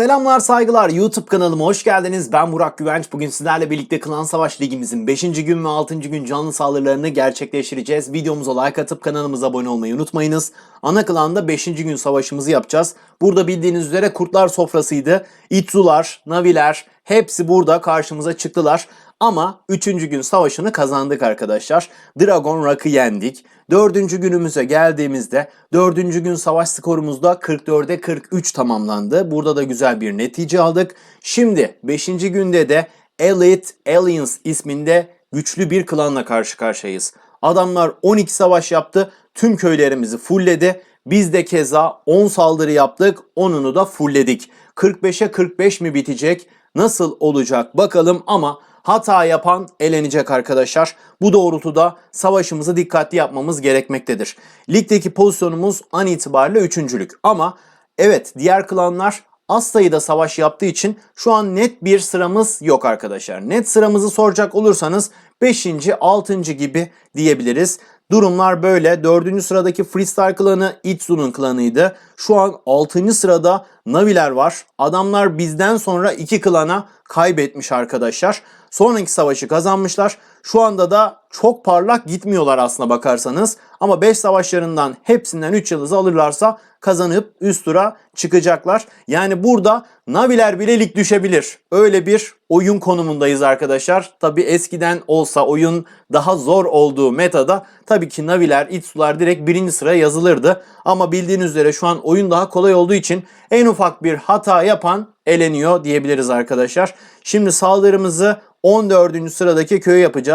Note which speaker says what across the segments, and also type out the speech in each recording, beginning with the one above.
Speaker 1: Selamlar saygılar YouTube kanalıma hoş geldiniz. Ben Burak Güvenç. Bugün sizlerle birlikte Klan Savaş Ligimizin 5. gün ve 6. gün canlı saldırılarını gerçekleştireceğiz. Videomuza like atıp kanalımıza abone olmayı unutmayınız. Ana klanda 5. gün savaşımızı yapacağız. Burada bildiğiniz üzere kurtlar sofrasıydı. İtzular, Naviler hepsi burada karşımıza çıktılar. Ama 3. gün savaşını kazandık arkadaşlar. Dragon Rock'ı yendik. 4. günümüze geldiğimizde 4. gün savaş skorumuzda 44'e 43 tamamlandı. Burada da güzel bir netice aldık. Şimdi 5. günde de Elite Aliens isminde güçlü bir klanla karşı karşıyayız. Adamlar 12 savaş yaptı. Tüm köylerimizi fullledi. Biz de keza 10 saldırı yaptık. 10'unu da fullledik. 45'e 45 mi bitecek? Nasıl olacak bakalım ama hata yapan elenecek arkadaşlar. Bu doğrultuda savaşımızı dikkatli yapmamız gerekmektedir. Ligdeki pozisyonumuz an itibariyle üçüncülük. Ama evet diğer klanlar az sayıda savaş yaptığı için şu an net bir sıramız yok arkadaşlar. Net sıramızı soracak olursanız 5. 6. gibi diyebiliriz. Durumlar böyle. 4. sıradaki Freestyle klanı Itsu'nun klanıydı. Şu an 6. sırada Naviler var. Adamlar bizden sonra 2 klana kaybetmiş arkadaşlar. Sonraki savaşı kazanmışlar. Şu anda da çok parlak gitmiyorlar aslına bakarsanız. Ama 5 savaşlarından hepsinden 3 yıldız alırlarsa kazanıp üst tura çıkacaklar. Yani burada Naviler bile lig düşebilir. Öyle bir oyun konumundayız arkadaşlar. Tabi eskiden olsa oyun daha zor olduğu metada tabii ki Naviler, Itsular direkt birinci sıraya yazılırdı. Ama bildiğiniz üzere şu an oyun daha kolay olduğu için en ufak bir hata yapan eleniyor diyebiliriz arkadaşlar. Şimdi saldırımızı 14. sıradaki köyü yapacağız.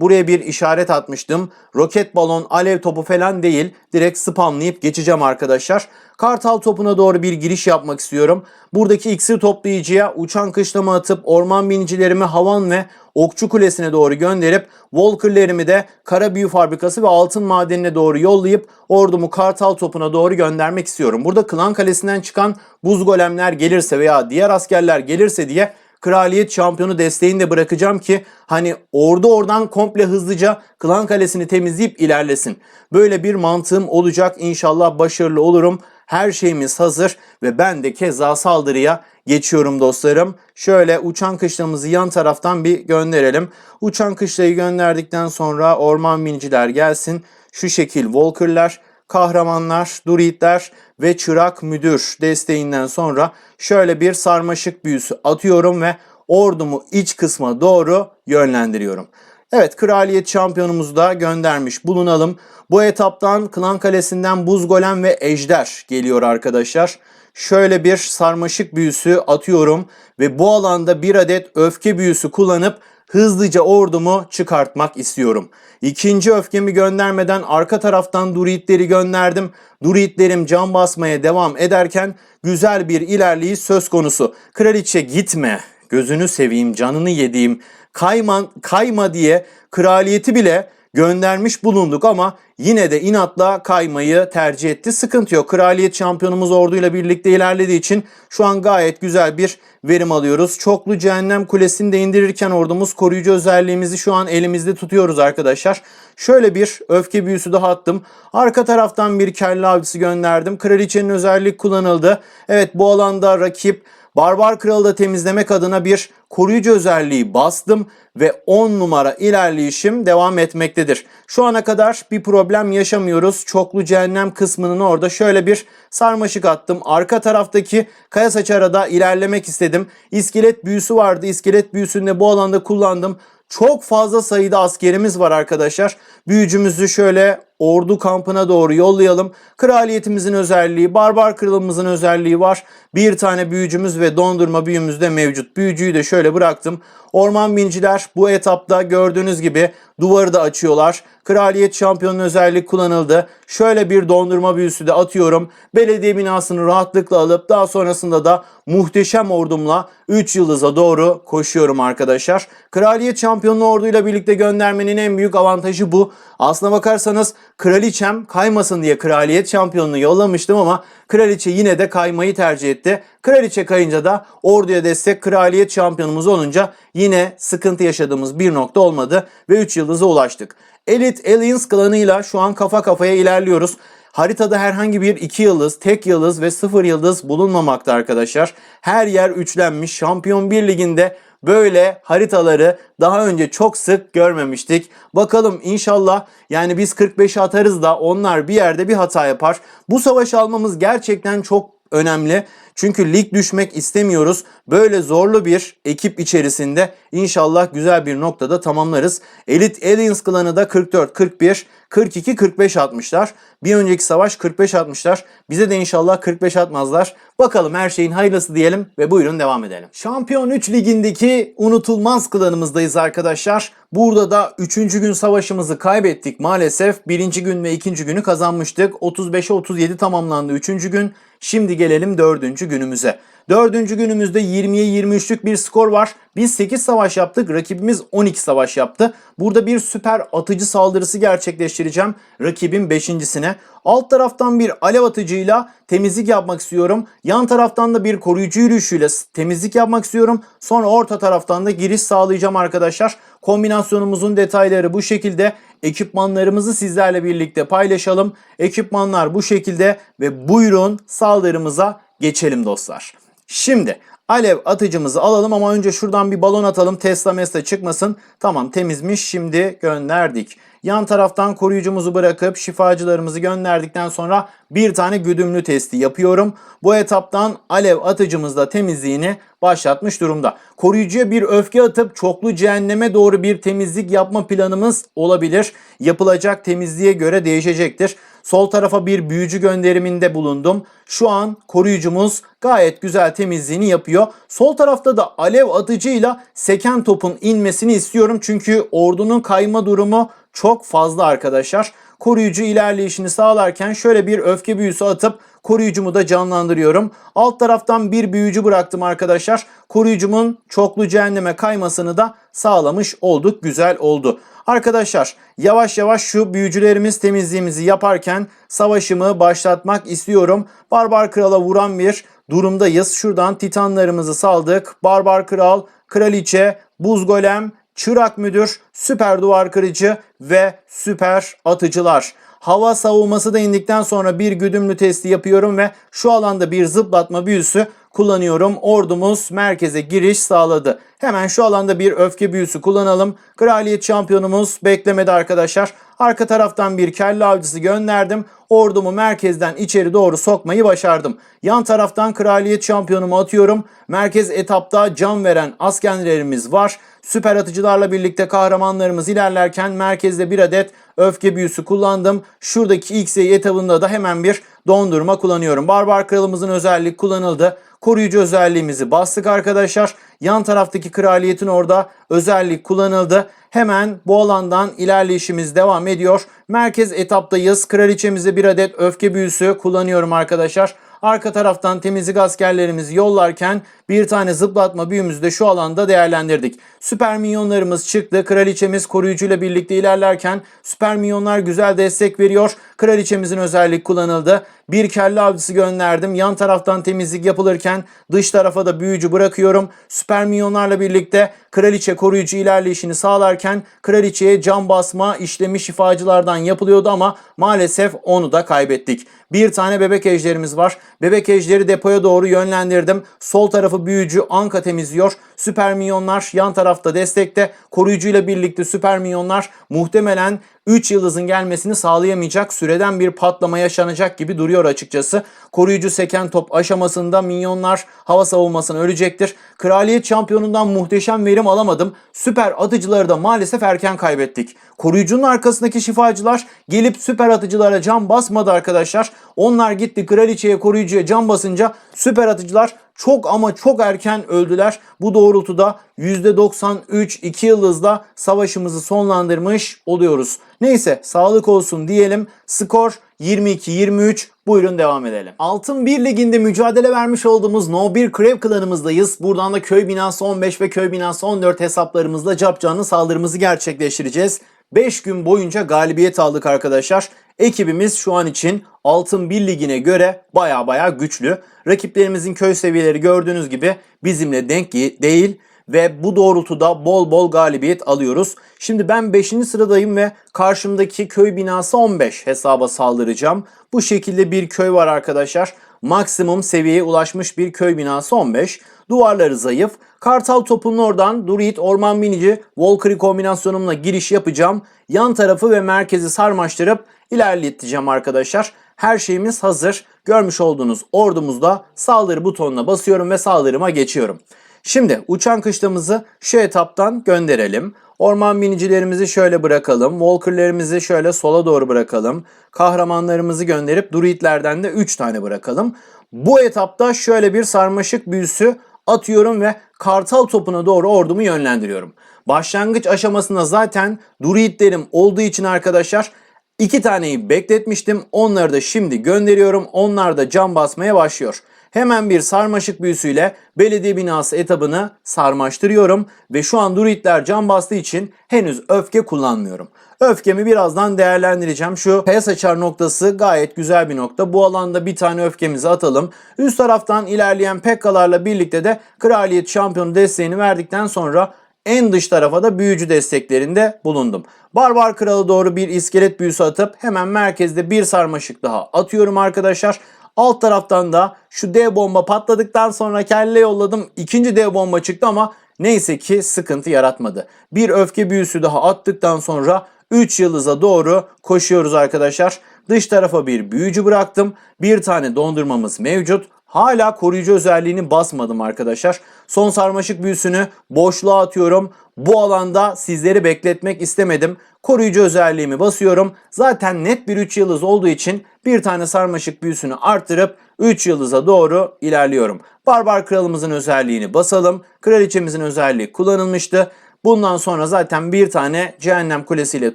Speaker 1: Buraya bir işaret atmıştım. Roket balon, alev topu falan değil. Direkt spamlayıp geçeceğim arkadaşlar. Kartal topuna doğru bir giriş yapmak istiyorum. Buradaki iksir toplayıcıya uçan kışlama atıp orman binicilerimi havan ve okçu kulesine doğru gönderip Walker'lerimi de kara büyü fabrikası ve altın madenine doğru yollayıp ordumu kartal topuna doğru göndermek istiyorum. Burada klan kalesinden çıkan buz golemler gelirse veya diğer askerler gelirse diye kraliyet şampiyonu desteğini de bırakacağım ki hani ordu oradan komple hızlıca klan kalesini temizleyip ilerlesin. Böyle bir mantığım olacak. İnşallah başarılı olurum. Her şeyimiz hazır ve ben de keza saldırıya geçiyorum dostlarım. Şöyle uçan kışlamızı yan taraftan bir gönderelim. Uçan kışlayı gönderdikten sonra orman biniciler gelsin. Şu şekil Walker'lar kahramanlar, druidler ve çırak müdür desteğinden sonra şöyle bir sarmaşık büyüsü atıyorum ve ordumu iç kısma doğru yönlendiriyorum. Evet kraliyet şampiyonumuzu da göndermiş bulunalım. Bu etaptan Klan Kalesi'nden Buz Golem ve Ejder geliyor arkadaşlar. Şöyle bir sarmaşık büyüsü atıyorum ve bu alanda bir adet öfke büyüsü kullanıp hızlıca ordumu çıkartmak istiyorum. İkinci öfkemi göndermeden arka taraftan Druidleri gönderdim. Druidlerim can basmaya devam ederken güzel bir ilerleyiş söz konusu. Kraliçe gitme, gözünü seveyim, canını yediğim, kayman, kayma diye kraliyeti bile göndermiş bulunduk ama yine de inatla kaymayı tercih etti. Sıkıntı yok. Kraliyet şampiyonumuz orduyla birlikte ilerlediği için şu an gayet güzel bir verim alıyoruz. Çoklu cehennem kulesini de indirirken ordumuz koruyucu özelliğimizi şu an elimizde tutuyoruz arkadaşlar. Şöyle bir öfke büyüsü daha attım. Arka taraftan bir kelle avcısı gönderdim. Kraliçenin özelliği kullanıldı. Evet bu alanda rakip Barbar Kralı da temizlemek adına bir koruyucu özelliği bastım ve 10 numara ilerleyişim devam etmektedir. Şu ana kadar bir problem yaşamıyoruz. Çoklu cehennem kısmının orada şöyle bir sarmaşık attım. Arka taraftaki kaya saçara da ilerlemek istedim. İskelet büyüsü vardı. İskelet büyüsünü de bu alanda kullandım. Çok fazla sayıda askerimiz var arkadaşlar. Büyücümüzü şöyle ordu kampına doğru yollayalım. Kraliyetimizin özelliği, barbar kralımızın özelliği var. Bir tane büyücümüz ve dondurma büyümüz de mevcut. Büyücüyü de şöyle bıraktım. Orman binciler bu etapta gördüğünüz gibi duvarı da açıyorlar. Kraliyet şampiyonun özelliği kullanıldı. Şöyle bir dondurma büyüsü de atıyorum. Belediye binasını rahatlıkla alıp daha sonrasında da muhteşem ordumla 3 yıldıza doğru koşuyorum arkadaşlar. Kraliyet şampiyonlu orduyla birlikte göndermenin en büyük avantajı bu. Aslına bakarsanız kraliçem kaymasın diye kraliyet şampiyonunu yollamıştım ama kraliçe yine de kaymayı tercih etti. Kraliçe kayınca da orduya destek kraliyet şampiyonumuz olunca yine sıkıntı yaşadığımız bir nokta olmadı ve 3 yıldıza ulaştık. Elite Aliens klanıyla şu an kafa kafaya ilerliyoruz. Haritada herhangi bir iki yıldız, tek yıldız ve sıfır yıldız bulunmamakta arkadaşlar. Her yer üçlenmiş. Şampiyon 1 liginde böyle haritaları daha önce çok sık görmemiştik. Bakalım inşallah yani biz 45'e atarız da onlar bir yerde bir hata yapar. Bu savaşı almamız gerçekten çok önemli. Çünkü lig düşmek istemiyoruz. Böyle zorlu bir ekip içerisinde inşallah güzel bir noktada tamamlarız. Elite Aliens klanı da 44, 41, 42, 45 atmışlar. Bir önceki savaş 45 atmışlar. Bize de inşallah 45 atmazlar. Bakalım her şeyin hayırlısı diyelim ve buyurun devam edelim. Şampiyon 3 ligindeki unutulmaz klanımızdayız arkadaşlar. Burada da 3. gün savaşımızı kaybettik maalesef. 1. gün ve 2. günü kazanmıştık. 35'e 37 tamamlandı 3. gün. Şimdi gelelim 4. günümüze. Dördüncü günümüzde 20'ye 23'lük bir skor var. Biz 8 savaş yaptık. Rakibimiz 12 savaş yaptı. Burada bir süper atıcı saldırısı gerçekleştireceğim. Rakibin 5.sine. Alt taraftan bir alev atıcıyla temizlik yapmak istiyorum. Yan taraftan da bir koruyucu yürüyüşüyle temizlik yapmak istiyorum. Sonra orta taraftan da giriş sağlayacağım arkadaşlar. Kombinasyonumuzun detayları bu şekilde. Ekipmanlarımızı sizlerle birlikte paylaşalım. Ekipmanlar bu şekilde ve buyurun saldırımıza geçelim dostlar. Şimdi alev atıcımızı alalım ama önce şuradan bir balon atalım. Tesla mesla çıkmasın. Tamam temizmiş. Şimdi gönderdik. Yan taraftan koruyucumuzu bırakıp şifacılarımızı gönderdikten sonra bir tane güdümlü testi yapıyorum. Bu etaptan alev atıcımız temizliğini başlatmış durumda. Koruyucuya bir öfke atıp çoklu cehenneme doğru bir temizlik yapma planımız olabilir. Yapılacak temizliğe göre değişecektir. Sol tarafa bir büyücü gönderiminde bulundum. Şu an koruyucumuz gayet güzel temizliğini yapıyor. Sol tarafta da alev atıcıyla seken topun inmesini istiyorum. Çünkü ordunun kayma durumu çok fazla arkadaşlar. Koruyucu ilerleyişini sağlarken şöyle bir öfke büyüsü atıp koruyucumu da canlandırıyorum. Alt taraftan bir büyücü bıraktım arkadaşlar. Koruyucumun çoklu cehenneme kaymasını da sağlamış olduk. Güzel oldu. Arkadaşlar yavaş yavaş şu büyücülerimiz temizliğimizi yaparken savaşımı başlatmak istiyorum. Barbar Kral'a vuran bir durumdayız. Şuradan titanlarımızı saldık. Barbar Kral, Kraliçe, Buz Golem, Çırak Müdür, Süper Duvar Kırıcı ve Süper Atıcılar. Hava savunması da indikten sonra bir güdümlü testi yapıyorum ve şu alanda bir zıplatma büyüsü kullanıyorum. Ordumuz merkeze giriş sağladı. Hemen şu alanda bir öfke büyüsü kullanalım. Kraliyet şampiyonumuz beklemedi arkadaşlar. Arka taraftan bir kelle avcısı gönderdim. Ordumu merkezden içeri doğru sokmayı başardım. Yan taraftan kraliyet şampiyonumu atıyorum. Merkez etapta can veren askerlerimiz var. Süper atıcılarla birlikte kahramanlarımız ilerlerken merkezde bir adet öfke büyüsü kullandım. Şuradaki X-Ray etabında da hemen bir dondurma kullanıyorum. Barbar kralımızın özelliği kullanıldı. Koruyucu özelliğimizi bastık arkadaşlar. Yan taraftaki kraliyetin orada özellik kullanıldı. Hemen bu alandan ilerleyişimiz devam ediyor. Merkez etaptayız. Kraliçemize bir adet öfke büyüsü kullanıyorum arkadaşlar. Arka taraftan temizlik askerlerimizi yollarken bir tane zıplatma büyümüzü de şu alanda değerlendirdik. Süper minyonlarımız çıktı. Kraliçemiz koruyucuyla birlikte ilerlerken süper minyonlar güzel destek veriyor. Kraliçemizin özellik kullanıldı. Bir kelle avcısı gönderdim. Yan taraftan temizlik yapılırken dış tarafa da büyücü bırakıyorum. Süper minyonlarla birlikte kraliçe koruyucu ilerleyişini sağlarken kraliçeye cam basma işlemi şifacılardan yapılıyordu ama maalesef onu da kaybettik. Bir tane bebek ejderimiz var. Bebek ejderi depoya doğru yönlendirdim. Sol tarafı büyücü Anka temizliyor. Süper minyonlar yan tarafta destekte. Koruyucuyla birlikte süper minyonlar muhtemelen 3 yıldızın gelmesini sağlayamayacak süreden bir patlama yaşanacak gibi duruyor açıkçası. Koruyucu seken top aşamasında minyonlar hava savunmasına ölecektir. Kraliyet şampiyonundan muhteşem verim alamadım. Süper atıcıları da maalesef erken kaybettik. Koruyucunun arkasındaki şifacılar gelip süper atıcılara can basmadı arkadaşlar. Onlar gitti kraliçeye koruyucuya can basınca süper atıcılar çok ama çok erken öldüler. Bu doğrultuda %93 2 yıldızla savaşımızı sonlandırmış oluyoruz. Neyse sağlık olsun diyelim. Skor 22-23. Buyurun devam edelim. Altın 1 liginde mücadele vermiş olduğumuz No 1 Crave klanımızdayız. Buradan da köy binası 15 ve köy binası 14 hesaplarımızla cap canlı saldırımızı gerçekleştireceğiz. 5 gün boyunca galibiyet aldık arkadaşlar. Ekibimiz şu an için Altın 1 ligine göre baya baya güçlü. Rakiplerimizin köy seviyeleri gördüğünüz gibi bizimle denk değil ve bu doğrultuda bol bol galibiyet alıyoruz. Şimdi ben 5. sıradayım ve karşımdaki köy binası 15 hesaba saldıracağım. Bu şekilde bir köy var arkadaşlar. Maksimum seviyeye ulaşmış bir köy binası 15. Duvarları zayıf. Kartal topunun oradan Druid, Orman Binici, Valkyrie kombinasyonumla giriş yapacağım. Yan tarafı ve merkezi sarmaştırıp ilerleteceğim arkadaşlar. Her şeyimiz hazır. Görmüş olduğunuz ordumuzda saldırı butonuna basıyorum ve saldırıma geçiyorum. Şimdi uçan kışlamızı şu etaptan gönderelim. Orman binicilerimizi şöyle bırakalım. Walker'lerimizi şöyle sola doğru bırakalım. Kahramanlarımızı gönderip druidlerden de 3 tane bırakalım. Bu etapta şöyle bir sarmaşık büyüsü atıyorum ve kartal topuna doğru ordumu yönlendiriyorum. Başlangıç aşamasında zaten druidlerim olduğu için arkadaşlar iki taneyi bekletmiştim. Onları da şimdi gönderiyorum. Onlar da cam basmaya başlıyor. Hemen bir sarmaşık büyüsüyle belediye binası etabını sarmaştırıyorum ve şu an druidler cam bastığı için henüz öfke kullanmıyorum. Öfkemi birazdan değerlendireceğim. Şu pes açar noktası gayet güzel bir nokta. Bu alanda bir tane öfkemizi atalım. Üst taraftan ilerleyen pekkalarla birlikte de kraliyet şampiyonu desteğini verdikten sonra en dış tarafa da büyücü desteklerinde bulundum. Barbar kralı doğru bir iskelet büyüsü atıp hemen merkezde bir sarmaşık daha atıyorum arkadaşlar. Alt taraftan da şu dev bomba patladıktan sonra kelle yolladım. İkinci dev bomba çıktı ama neyse ki sıkıntı yaratmadı. Bir öfke büyüsü daha attıktan sonra 3 yıldıza doğru koşuyoruz arkadaşlar. Dış tarafa bir büyücü bıraktım. Bir tane dondurmamız mevcut. Hala koruyucu özelliğini basmadım arkadaşlar. Son sarmaşık büyüsünü boşluğa atıyorum. Bu alanda sizleri bekletmek istemedim. Koruyucu özelliğimi basıyorum. Zaten net bir 3 yıldız olduğu için bir tane sarmaşık büyüsünü arttırıp 3 yıldıza doğru ilerliyorum. Barbar kralımızın özelliğini basalım. Kraliçemizin özelliği kullanılmıştı. Bundan sonra zaten bir tane cehennem kulesiyle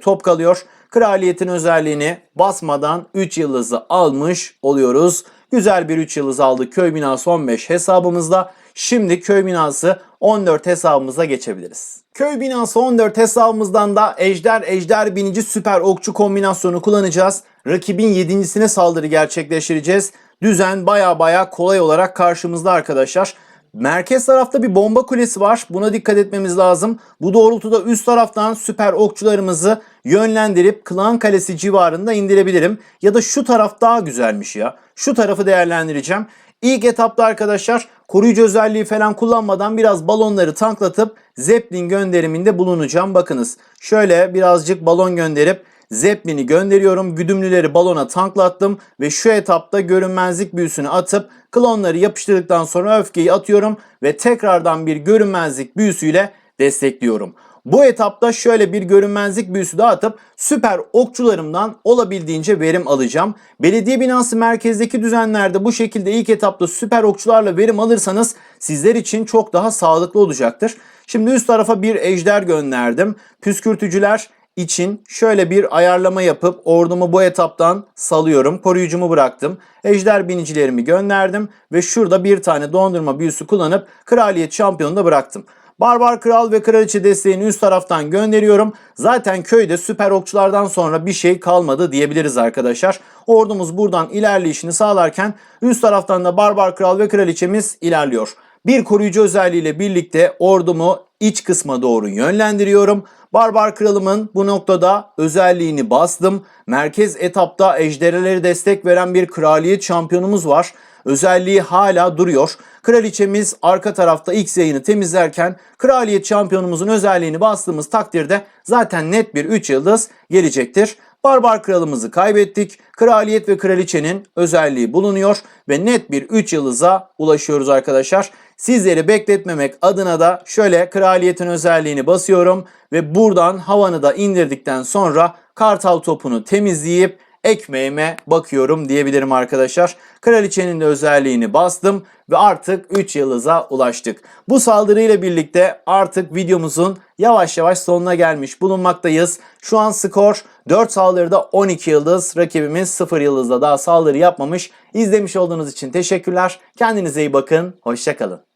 Speaker 1: top kalıyor. Kraliyetin özelliğini basmadan 3 yıldızı almış oluyoruz. Güzel bir 3 yıldız aldık köy binası 15 hesabımızda. Şimdi köy binası 14 hesabımıza geçebiliriz. Köy binası 14 hesabımızdan da ejder ejder binici süper okçu kombinasyonu kullanacağız. Rakibin 7.sine saldırı gerçekleştireceğiz. Düzen baya baya kolay olarak karşımızda arkadaşlar. Merkez tarafta bir bomba kulesi var. Buna dikkat etmemiz lazım. Bu doğrultuda üst taraftan süper okçularımızı yönlendirip Klan Kalesi civarında indirebilirim. Ya da şu taraf daha güzelmiş ya. Şu tarafı değerlendireceğim. İlk etapta arkadaşlar koruyucu özelliği falan kullanmadan biraz balonları tanklatıp Zeppelin gönderiminde bulunacağım. Bakınız şöyle birazcık balon gönderip Zeppelin'i gönderiyorum. Güdümlüleri balona tanklattım ve şu etapta görünmezlik büyüsünü atıp klonları yapıştırdıktan sonra öfkeyi atıyorum ve tekrardan bir görünmezlik büyüsüyle destekliyorum. Bu etapta şöyle bir görünmezlik büyüsü daha atıp süper okçularımdan olabildiğince verim alacağım. Belediye binası merkezdeki düzenlerde bu şekilde ilk etapta süper okçularla verim alırsanız sizler için çok daha sağlıklı olacaktır. Şimdi üst tarafa bir ejder gönderdim. Püskürtücüler için şöyle bir ayarlama yapıp ordumu bu etaptan salıyorum. Koruyucumu bıraktım. Ejder binicilerimi gönderdim ve şurada bir tane dondurma büyüsü kullanıp kraliyet şampiyonunu da bıraktım. Barbar kral ve kraliçe desteğini üst taraftan gönderiyorum. Zaten köyde süper okçulardan sonra bir şey kalmadı diyebiliriz arkadaşlar. Ordumuz buradan ilerleyişini sağlarken üst taraftan da barbar kral ve kraliçemiz ilerliyor. Bir koruyucu özelliğiyle birlikte ordumu iç kısma doğru yönlendiriyorum. Barbar kralımın bu noktada özelliğini bastım. Merkez etapta ejderhaları destek veren bir kraliyet şampiyonumuz var. Özelliği hala duruyor. Kraliçemiz arka tarafta X yayını temizlerken kraliyet şampiyonumuzun özelliğini bastığımız takdirde zaten net bir 3 yıldız gelecektir. Barbar kralımızı kaybettik. Kraliyet ve kraliçenin özelliği bulunuyor ve net bir 3 yıldıza ulaşıyoruz arkadaşlar. Sizleri bekletmemek adına da şöyle kraliyetin özelliğini basıyorum ve buradan havanı da indirdikten sonra kartal topunu temizleyip ekmeğime bakıyorum diyebilirim arkadaşlar. Kraliçenin de özelliğini bastım ve artık 3 yıldıza ulaştık. Bu saldırıyla birlikte artık videomuzun yavaş yavaş sonuna gelmiş bulunmaktayız. Şu an skor 4 saldırıda 12 yıldız. Rakibimiz 0 yıldızda daha saldırı yapmamış. İzlemiş olduğunuz için teşekkürler. Kendinize iyi bakın. Hoşçakalın.